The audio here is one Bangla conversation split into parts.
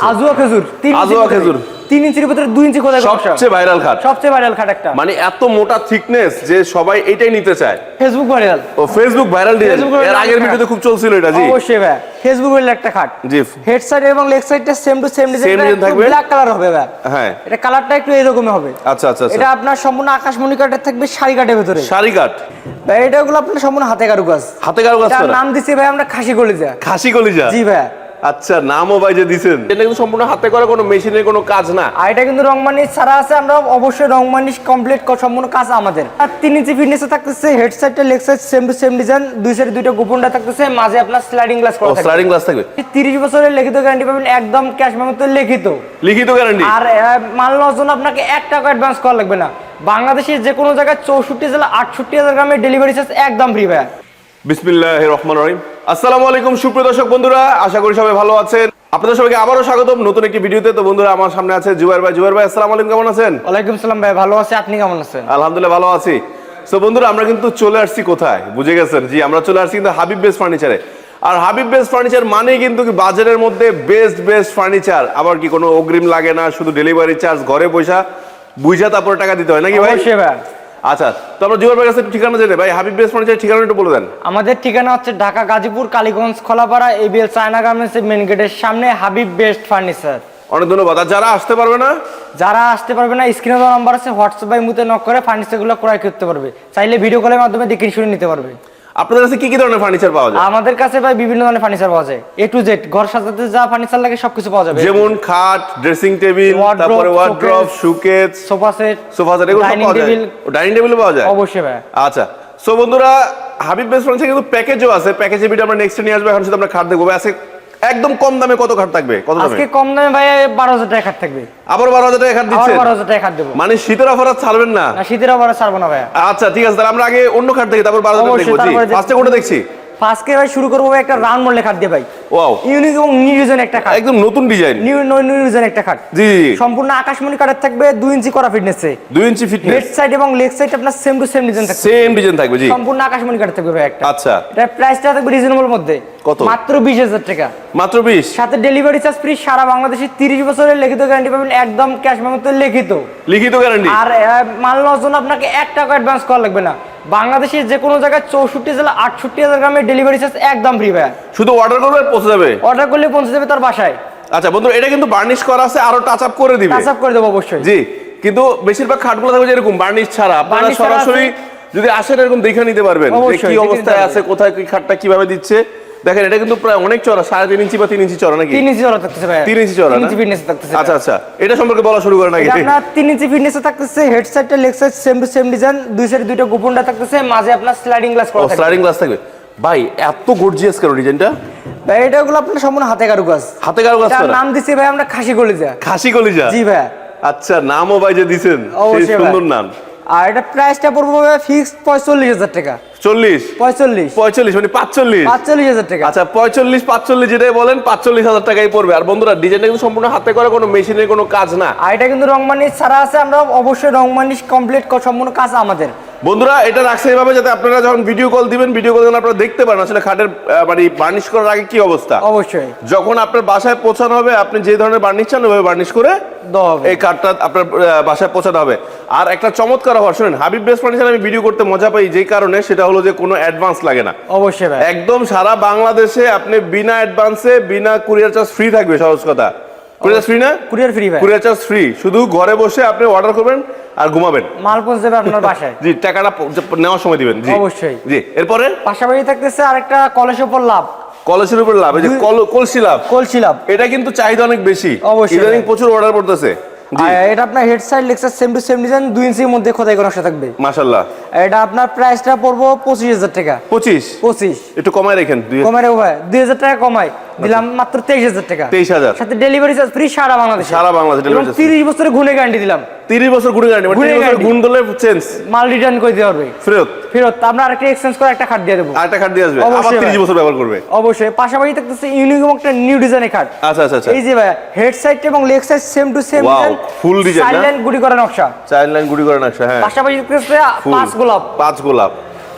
আছে। আজুয়া খেজুর আজুয়া। খেজুর। তিন ইঞ্চির ভিতরে দুই ইঞ্চি খোদাই সবচেয়ে ভাইরাল খাট। সবচেয়ে ভাইরাল খাট একটা। মানে এত মোটা থিকনেস যে সবাই এটাই নিতে চায়। ফেসবুক ভাইরাল ও ফেসবুক ভাইরাল ডিজাইন এর আগের। ভিডিওতে খুব চলছিল এটা জি। অবশ্যই ভাই। ফেসবুক ভাইরাল একটা খাট। জি। হেড সাইড এবং লেগ সাইডটা সেম টু সেম ডিজাইন থাকবে? ব্ল্যাক কালার হবে ভাই। হ্যাঁ। এটা কালারটা একটু এরকমই হবে। আচ্ছা আচ্ছা আচ্ছা। এটা আপনার সম্পূর্ণ আকাশমণি কাঠের থাকবে শাড়ি কাঠের ভিতরে। শাড়ি কাট। ভাই এটাগুলো আপনার সম্পূর্ণ হাতে কারুকাজ। হাতে কারও কাজ তার নাম দিছি ভাই আমরা খাসি কলিজা। খাসি কলিজা? জি ভাই। আচ্ছা নামও যে দিছেন। এটা কিন্তু সম্পূর্ণ হাতে করা কোনো মেশিনের কোনো কাজ না। আর এটা কিন্তু রংমানি ছাড়া আছে আমরা অবশ্যই রংমানি কমপ্লিট সম্পূর্ণ কাজ আমাদের। আর তিন ইঞ্চি ফিটনেসে থাকতেছে হেড সাইডটা leg side same to same design দুই সাইডে দুইটা গোপনটা থাকতেছে মাঝে আপনার স্লাইডিং গ্লাস করা থাকবে স্লাইডিং গ্লাস থাকবে। তিরিশ বছরের লিখিত গ্যারান্টি পাবেন একদম ক্যাশ মেমোতে লিখিত। লিখিত গ্যারান্টি আর মাল জন্য আপনাকে এক টাকা অ্যাডভান্স করা লাগবে না। বাংলাদেশের যে কোনো জায়গায় চৌষট্টি জেলা আটষট্টি হাজার গ্রামের ডেলিভারি চার্জ একদম ফ্রি ভাই বিসমিল্লাহ রহমান রহিম। আসসালামু আলাইকুম সুপ্রিয় দর্শক বন্ধুরা আশা করি সবাই ভালো আছেন। আপনাদের সবাইকে আবারও স্বাগতম নতুন একটি ভিডিওতে। তো বন্ধুরা আমার সামনে আছে জুবাইর ভাই। জুবাইর ভাই আসসালামু আলাইকুম কেমন আছেন? ওয়ালাইকুম সালাম ভাই ভালো আছে। আপনি কেমন আছেন? আলহামদুলিল্লাহ ভালো আছি। তো বন্ধুরা আমরা কিন্তু চলে আসছি কোথায়? বুঝে গেছেন? জি আমরা চলে আসছি কিন্তু হাবিব বেস ফার্নিচারে। আর হাবিব বেস ফার্নিচার মানেই কিন্তু কি বাজারের মধ্যে বেস্ট বেস্ট ফার্নিচার। আবার কি কোনো অগ্রিম লাগে না শুধু ডেলিভারি চার্জ ঘরে পয়সা বুঝা তারপরে টাকা দিতে হয়। নাকি ভাই? ভাই। আচ্ছা তো আমরা ভাইয়ের কাছে ঠিকানা জেনে ভাই হাবিব বেস ফার্নিচার ঠিকানা একটু বলে দেন। আমাদের ঠিকানা হচ্ছে ঢাকা গাজীপুর কালীগঞ্জ খোলাপাড়া এবিএল চায়না গার্মেন্টসের মেন গেটের সামনে হাবিব বেস্ট ফার্নিচার। অনেক ধন্যবাদ। আর যারা আসতে পারবে না? যারা আসতে পারবে না স্ক্রিনে দেওয়া নাম্বার আছে হোয়াটসঅ্যাপ বা ইমুতে নক করে ফার্নিচারগুলো ক্রয় করতে পারবে। চাইলে ভিডিও কলের মাধ্যমে দেখে শুনে নিতে পারবে। আপনাদের কাছে কি কি ধরনের ফার্নিচার পাওয়া যায়? আমাদের কাছে ভাই বিভিন্ন ধরনের ফার্নিচার পাওয়া যায়। এ টু জেড ঘর সাজাতে যা ফার্নিচার লাগে সবকিছু পাওয়া যাবে। যেমন খাট ড্রেসিং টেবিল তারপরে wardrobe showcase sofa set sofa set এগুলো পাওয়া যায়। ডাইনিং টেবিল পাওয়া যায়? অবশ্যই ভাই। আচ্ছা সো বন্ধুরা হাবিব বেস্ট ফার্নিচার কিন্তু প্যাকেজও আছে। প্যাকেজের ভিডিও আমরা নেক্সট নিয়ে আসবে। এখন শুধু আমরা খাট দেখব। আছে আজকে একদম কম দামে কত খাট থাকবে? কত দামে? আজকে কম দামে ভাই বারো হাজার টাকা খাট থাকবে। আবার বারো হাজার টাকা খাট আবার দিচ্ছে বারো হাজার টাকা খাট দেব। মানে শীতের অফার আর ছাড়বেন না? না শীতের আবার ছাড়বো না ভাই আচ্ছা ঠিক আছে তাহলে আমরা আগে অন্য খাট দেখি তারপর বারো টাকা দেখব জি। ফার্স্টে কোনটা দেখছি? ফার্স্টকে ভাই শুরু করব একটা রাউন্ড মডেল খাট দিয়ে ভাই। ওয়াও ইউনিক এবং নিউজন একটা খাট। একদম নতুন ডিজাইন নিউ নিউজন একটা খাট। জি সম্পূর্ণ আকাশমণি কাঠের থাকবে দুই ইঞ্চি করা ফিটনেসে দুই ইঞ্চি ফিটনেস হেড সাইড এবং লেগ সাইড আপনার সেম টু সেম ডিজাইন থাকবে। সেম ডিজাইন থাকবে জি। সম্পূর্ণ আকাশমণি কাঠের থাকবে ভাই একটা। আচ্ছা। এটার প্রাইসটা থাকবে রিজনেবল মধ্যে। কত? মাত্র বিশ হাজার টাকা। মাত্র বিশ? সাথে ডেলিভারি চার্জ ফ্রি সারা বাংলাদেশে তিরিশ বছরের লিখিত গ্যারান্টি পাবেন একদম ক্যাশ মেমোতে লিখিত। লিখিত গ্যারান্টি আর মাল জন্য আপনাকে এক টাকা অ্যাডভান্স করা লাগবে না। বাংলাদেশের যে কোনো জায়গায় চৌষট্টি জেলা আটষট্টি হাজার গ্রামের ডেলিভারি চার্জ একদম ফ্রি ভাই শুধু অর্ডার করবে পৌঁছে যাবে? অর্ডার করলে পৌঁছে যাবে তার বাসায়। আচ্ছা বন্ধু এটা কিন্তু বার্নিশ করা আছে আরও টাচ আপ করে দিবে। টাচ আপ করে দেবো অবশ্যই। জি কিন্তু বেশিরভাগ খাটগুলো থাকবে এরকম বার্নিশ ছাড়া। আপনারা সরাসরি যদি আসেন এরকম দেখে নিতে পারবেন কি অবস্থায় আছে কোথায় কি খাটটা কীভাবে দিচ্ছে। দেখেন এটা কিন্তু প্রায় অনেক চড়া সাড়ে তিন ইঞ্চি বা তিন ইঞ্চি চড়া নাকি? তিন ইঞ্চি চড়া থাকতেছে ভাই তিন ইঞ্চি চড়া ইঞ্চি ফিটনেস থাকতেছে আচ্ছা আচ্ছা এটা সম্পর্কে বলা শুরু করে নাকি? আপনার তিন ইঞ্চি ফিটনেসে থাকতেছে হেড সাইডটা leg side same to same design দুই সাইডে দুইটা গোপনটা থাকতেছে মাঝে আপনার স্লাইডিং গ্লাস করা থাকবে। স্লাইডিং গ্লাস থাকবে। ভাই এত গর্জিয়াস কেন ডিজাইনটা? ভাই এটা গুলো আপনার সম্পূর্ণ হাতে কারু কারুকাজ হাতে কারও কাজ তার নাম দিছি ভাই আমরা খাসি কলিজা। খাসি কলিজা? জি ভাই আচ্ছা নামও ভাই যে দিছেন সেই সুন্দর নাম। আর এটা প্রাইসটা পড়ব ফিক্সড পঁয়তাল্লিশ হাজার টাকা। চল্লিশ? পঁয়তাল্লিশ। পঁয়তাল্লিশ মানে পাঁচচল্লিশ? পাঁচচল্লিশ হাজার টাকা। আচ্ছা পঁয়তাল্লিশ পাঁচচল্লিশ যেটাই বলেন পাঁচচল্লিশ হাজার টাকাই পড়বে। আর বন্ধুরা ডিজাইনটা কিন্তু সম্পূর্ণ হাতে করা কোনো মেশিনের কোনো কাজ না। আর এটা কিন্তু রংমানিশ ছাড়া আছে আমরা অবশ্যই রংমানিশ কমপ্লিট সম্পূর্ণ কাজ আমাদের। বন্ধুরা এটা রাখছে এভাবে যাতে আপনারা যখন ভিডিও কল দিবেন ভিডিও কল আপনারা দেখতে পারেন আসলে খাটের মানে বার্নিশ করার আগে কি অবস্থা? অবশ্যই। যখন আপনার বাসায় পৌঁছানো হবে আপনি যে ধরনের বার্নিশ চান ওইভাবে বার্নিশ করে এই কাঠটা আপনার বাসায় পৌঁছাতে হবে। আর একটা চমৎকার হওয়ার শুনেন হাবিব বেস্ট ফার্নিচার আমি ভিডিও করতে মজা পাই যে কারণে সেটা হলো যে কোনো অ্যাডভান্স লাগে না। অবশ্যই একদম সারা বাংলাদেশে আপনি বিনা অ্যাডভান্সে বিনা কুরিয়ার চার্জ ফ্রি থাকবে সহজ কথা। কুরিয়ার ফ্রি না? কুরিয়ার ফ্রি ভাই। কুরিয়ার চার্জ ফ্রি শুধু ঘরে বসে আপনি অর্ডার করবেন আর ঘুমাবেন। মাল পৌঁছে যাবে আপনার বাসায়। জি টাকাটা নেওয়ার সময় দিবেন জি। অবশ্যই। জি এরপরে? পাশাপাশি থাকতেছে আরেকটা কলেজের উপর লাভ। কলসের উপর লাভ এই যে কল- কলসি লাভ। কলসি লাভ। এটা কিন্তু চাহিদা অনেক বেশি। অবশ্যই। ইদানিং প্রচুর অর্ডার পড়তেছে। এটা আপনার হেড সাইড লেক্সার সেম টু সেম ডিজাইন দুই ইঞ্চির মধ্যে খোদাই করা নকশা থাকবে। মাশাল্লাহ। এটা আপনার প্রাইসটা পড়ব পঁচিশ হাজার টাকা। পঁচিশ? পঁচিশ। একটু কমায় রেখেন রেখো ভাই। দুই হাজার টাকা কমাই। দিলাম মাত্র তেইশ হাজার টাকা। তেইশ হাজার। সাথে ডেলিভারি চার্জ ফ্রি সারা বাংলাদেশে। সারা বাংলাদেশে charge তিরিশ বছরের গুণে গ্যারান্টি দিলাম। তিরিশ বছর ঘুরে। গুণ দিলে চেঞ্জ মাল রিটার্ন করে দিতে পারবে। ফেরত। ফেরত আমরা আরেকটা এক্সচেঞ্জ করে একটা খাট দিয়ে দেবো। আরেকটা কার্ড দিয়ে আসবে। আবার অবশ্যই তিরিশ ভাই। বছর ব্যবহার করবে। অবশ্যই। পাশাপাশি থাকতেছে ইউনিক এবং একটা নিউ ডিজাইনের খাট আচ্ছা আচ্ছা আচ্ছা। এই যে ভাই হেড সাইড এবং leg side same to same Wow, full design, না? সাইলেন্ট গুড়ি করা নকশা। চাইল্ড লাইন গুড়ি করে নকশা হ্যাঁ। পাশাপাশি থাকতেছে পাঁচ গোলাপ। পাঁচ গোলাপ।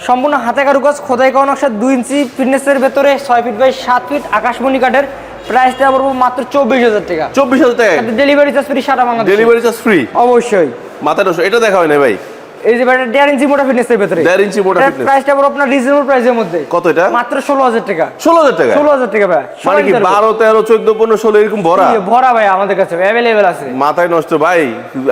সম্পূর্ণ হাতে কারুকাজ খোদাই করা নকশা দুই ইঞ্চি ফিটনেসের ভেতরে ছয় ফিট বাই সাত ফিট আকাশমণি কাঠের। প্রাইসটা পড়ব মাত্র চব্বিশ হাজার টাকা। চব্বিশ হাজার টাকা ডেলিভারি চার্জ ফ্রি সারা বাংলাদেশ। ডেলিভারি চার্জ ফ্রি অবশ্যই। নষ্ট। এটা দেখা হয় না ভাই। এই যে ব্যাটারি দেড় ইঞ্চি মোটা ফিটনেসের ভেতরে। দেড় ইঞ্চি মোটা ফিটনেস প্রাইসটা বড় আপনার রিজনেবল প্রাইসের মধ্যে। কত এটা? মাত্র ষোলো হাজার টাকা। ষোলো হাজার টাকা? ষোলো হাজার টাকা ভাই। মানে কি বারো তেরো চোদ্দ পনেরো ষোলো এরকম ভরা? ভরা ভাই আমাদের কাছে অ্যাভেলেবেল আছে। মাথায় নষ্ট ভাই।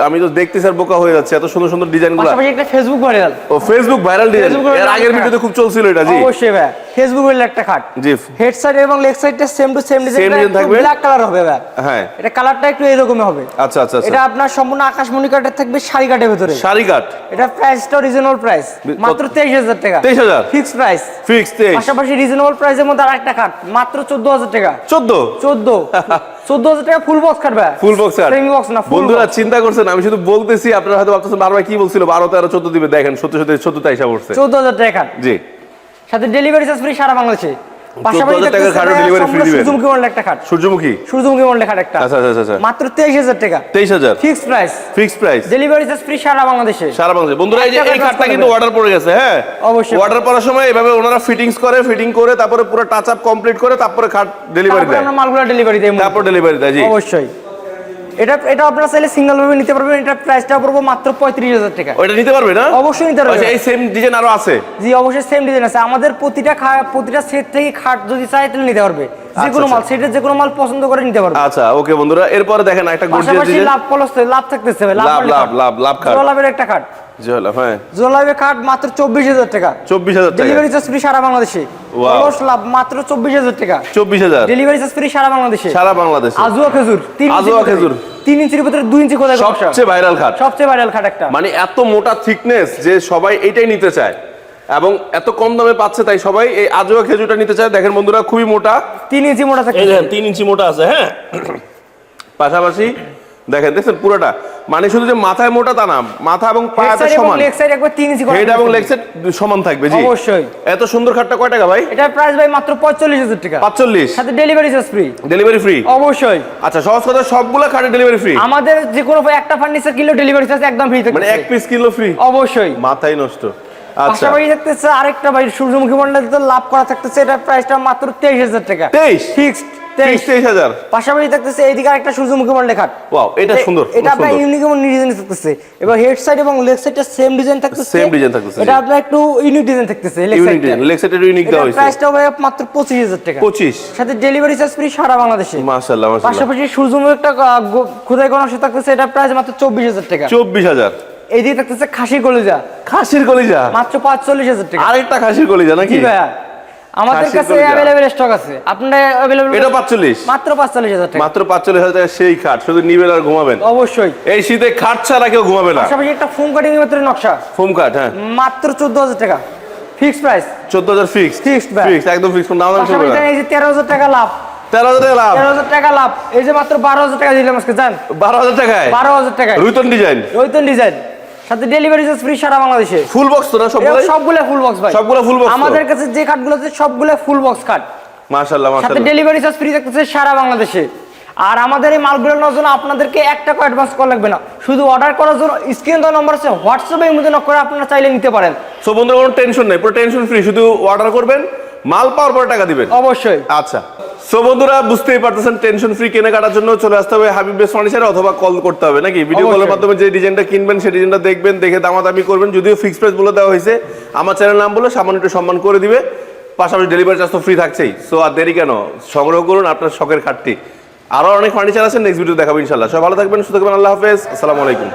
আমি তো দেখতে স্যার বোকা হয়ে যাচ্ছে এত সুন্দর সুন্দর ডিজাইনগুলো। একটা ফেসবুক ভাইরাল ও ফেসবুক ভাইরাল ডিজাইন এর আগের। ভিডিওতে খুব চলছিল এটা জি। অবশ্যই ভাই। ফেসবুক একটা খাট। জি। হেড সাইড এবং লেগ সাইডটা সেম টু সেম ডিজাইন থাকবে? ব্ল্যাক কালার হবে হ্যাঁ। এটা কালারটা একটু এরকমই হবে। আচ্ছা আচ্ছা আচ্ছা। এটা আপনার সম্পূর্ণ আকাশমণি কাঠের থাকবে শাড়ি কাঠের ভেতরে। শাড়ি কাট এটা প্রাইসটা রিজনেবল প্রাইস মাত্র তেইশ হাজার টাকা। তেইশ হাজার? ফিক্স প্রাইস ফিক্স তেইশ। পাশাপাশি রিজনেবল প্রাইসের মধ্যে আরেকটা খাট। মাত্র চোদ্দ হাজার টাকা। চোদ্দ? চোদ্দ। চোদ্দ হাজার টাকা ফুল বক্স ভাই। ফুল বক্স সেমি বক্স না ফুল বন্ধুরা চিন্তা করছেন আমি শুধু বলতেছি আপনারা হয়তো ভাবতেছেন বারবার কি বলছিল? বারো তেরো চোদ্দ দিবে। দেখেন সত্যি সত্যি চোদ্দ তাইসা পড়ছে। চোদ্দ হাজার টাকা জি। সাথে ডেলিভারি চার্জ ফ্রি সারা বাংলাদেশে। 14,000 টাকার খাটও delivery free দিবেন। সূর্যমুখী? খাট একটা আচ্ছা আচ্ছা আচ্ছা মাত্র টাকা। Fix price fix price delivery charge free সারা বাংলাদেশে। সারা বাংলাদেশ। বন্ধুরা এই যে এই কাজ কিন্তু অর্ডার পড়ে গেছে হ্যাঁ? অবশ্যই। অর্ডার পড়ার সময় এভাবে ওনারা ফিটিংস করে ফিটিং করে তারপরে পুরো টাচ আপ কমপ্লিট করে তারপরে খাট ডেলিভারি দেয়। আমরা মালগুলো ডেলিভারি দেই তারপর ডেলিভারি দেয় জি। অবশ্যই। এটা এটা আপনারা চাইলে সিঙ্গেল ভাবে নিতে পারবেন। এটা প্রাইসটা পড়ব মাত্র পঁয়ত্রিশ হাজার টাকা। ওইটা নিতে পারবে না? অবশ্যই নিতে পারবে। আচ্ছা এই সেম ডিজাইন আরও আছে? জি অবশ্যই সেম ডিজাইন আছে। আমাদের প্রতিটা প্রতিটা সেট থেকে খাট যদি চাই তাহলে নিতে পারবে। যে কোনো আচ্ছা। মাল সেটের যে কোনো মাল পছন্দ করে নিতে পারবে। আচ্ছা ওকে বন্ধুরা এরপরে দেখেন একটা গর্জিয়াস ডিজাইন লাভ পলস লাভ থাকতেছে ভাই, লাভ, লাভ, লাভ, লাভ খাট। লাভের একটা খাট। জল হ্যাঁ। জোড়া লাভের মাত্র চব্বিশ হাজার টাকা। চব্বিশ হাজার টাকা। ডেলিভারি চার্জ ফ্রি সারা বাংলাদেশে। পলস লাভ মাত্র টাকা। ডেলিভারি চার্জ ফ্রি সারা বাংলাদেশে। সারা বাংলাদেশে। আজুয়া খেজুর আজুয়া খেজুর। তিন ইঞ্চির ভিতরে দুই ইঞ্চি? সবচেয়ে ভাইরাল খাট। সবচেয়ে ভাইরাল খাট একটা। মানে এত মোটা থিকনেস যে সবাই এটাই নিতে চায়। এবং এত কম দামে পাচ্ছে তাই সবাই এই আজোয়া খেজুরটা নিতে চায়। দেখেন বন্ধুরা খুবই মোটা। তিন ইঞ্চি মোটা থাকে তিন ইঞ্চি মোটা আছে হ্যাঁ? পাশাপাশি দেখেন দেখছেন পুরোটা? মানে শুধু যে মাথায় মোটা তা না মাথা এবং পায়াটা সমান। লেগ সাইড একবার তিন ইঞ্চি হেড এবং লেগ সেট সমান থাকবে জি। অবশ্যই। এত সুন্দর খাটটা কয় টাকা ভাই? এটার প্রাইস ভাই মাত্র পঁয়তাল্লিশ হাজার টাকা। পাঁচচল্লিশ সাথে delivery charge free delivery free অবশ্যই। আচ্ছা সহজ কথা সবগুলা খাটে ডেলিভারি ফ্রি আমাদের যে কোনো একটা ফার্নিচার কিলো ডেলিভারি চার্জ একদম ফ্রি থাকে মানে এক পিস কিলো ফ্রি অবশ্যই। মাথায় নষ্ট। পাশাপাশি থাকতেছে সূর্যমুখী মন্ডলে থাকতেছে এটার হাজার টাকা। তেইশ? ফিক্সড সাথে ডেলিভারি চার্জ ফ্রি সারা বাংলাদেশে। পাশাপাশি সূর্যমুখী একটা খোদাই করা থাকতেছে এটা প্রাইস মাত্র 24000 টাকা। 24000 এই যে থাকতেছে খাসির কলিজা। খাসির কলিজা? মাত্র পাঁচচল্লিশ হাজার টাকা। আরেকটা খাসির কলিজা নাকি? ভাইয়া। আমাদের কাছে স্টক আছে। এটা 45 মাত্র টাকা। মাত্র টাকা সেই খাট শুধু নিবেন আর ঘুমাবেন। অবশ্যই। এই শীতে খাট ছাড়া কেউ ঘুমাবে না। একটা ফোম কাটিং এর নকশা। ফোম কাট হ্যাঁ। মাত্র 14000 টাকা। Fix price 14000 fix fix fix একদম ফিক্স নাও এই যে 13000 টাকা লাভ। 13000 টাকা লাভ। 13000 টাকা লাভ। এই যে মাত্র 12000 টাকা দিলাম আজকে জান। 12000 টাকায়? 12000 টাকায়। রুইতন ডিজাইন রুইতন ডিজাইন সাথে ডেলিভারি চার্জ ফ্রি সারা বাংলাদেশে। ফুল বক্স তো না সবগুলো সবগুলো ফুল বক্স ভাই। সবগুলো box তো? আমাদের কাছে যে কাঠগুলো আছে সবগুলো ফুল বক্স কাঠ মাশাল্লাহ সাথে ডেলিভারি চার্জ ফ্রি থাকতেছে সারা বাংলাদেশে। আর আমাদের এই মালগুলো নেওয়ার জন্য আপনাদেরকে এক টাকা অ্যাডভান্স করা লাগবে না। শুধু অর্ডার করার জন্য স্ক্রিন দেওয়া নম্বর আছে হোয়াটসঅ্যাপে এর মধ্যে নক করে আপনারা চাইলে নিতে পারেন। সো বন্ধুরা কোনো টেনশন নেই পুরো টেনশন ফ্রি শুধু অর্ডার করবেন মাল পাওয়ার পরে টাকা দিবেন। অবশ্যই। আচ্ছা। সো বন্ধুরা বুঝতেই পারতেছেন টেনশন ফ্রি কেনাকাটার জন্য চলে আসতে হবে হাবিব বেস ফার্নিচারে অথবা কল করতে হবে নাকি? ভিডিও কলের। মাধ্যমে যে ডিজাইনটা কিনবেন সেই ডিজাইনটা দেখবেন দেখে দামাদামি করবেন। যদিও ফিক্স প্রাইস বলে দেওয়া হয়েছে আমার চ্যানেল নাম বলে সামান্য একটু সম্মান করে দিবে। পাশাপাশি ডেলিভারি চার্জ তো ফ্রি থাকছেই। সো আর দেরি কেন? সংগ্রহ করুন আপনার শখের খাটটি। আরও অনেক ফার্নিচার আছে নেক্সট ভিডিও দেখাবো ইনশাল্লাহ সব ভালো থাকবেন সুস্থ থাকবেন আল্লাহ হাফেজ। আসসালামু আলাইকুম।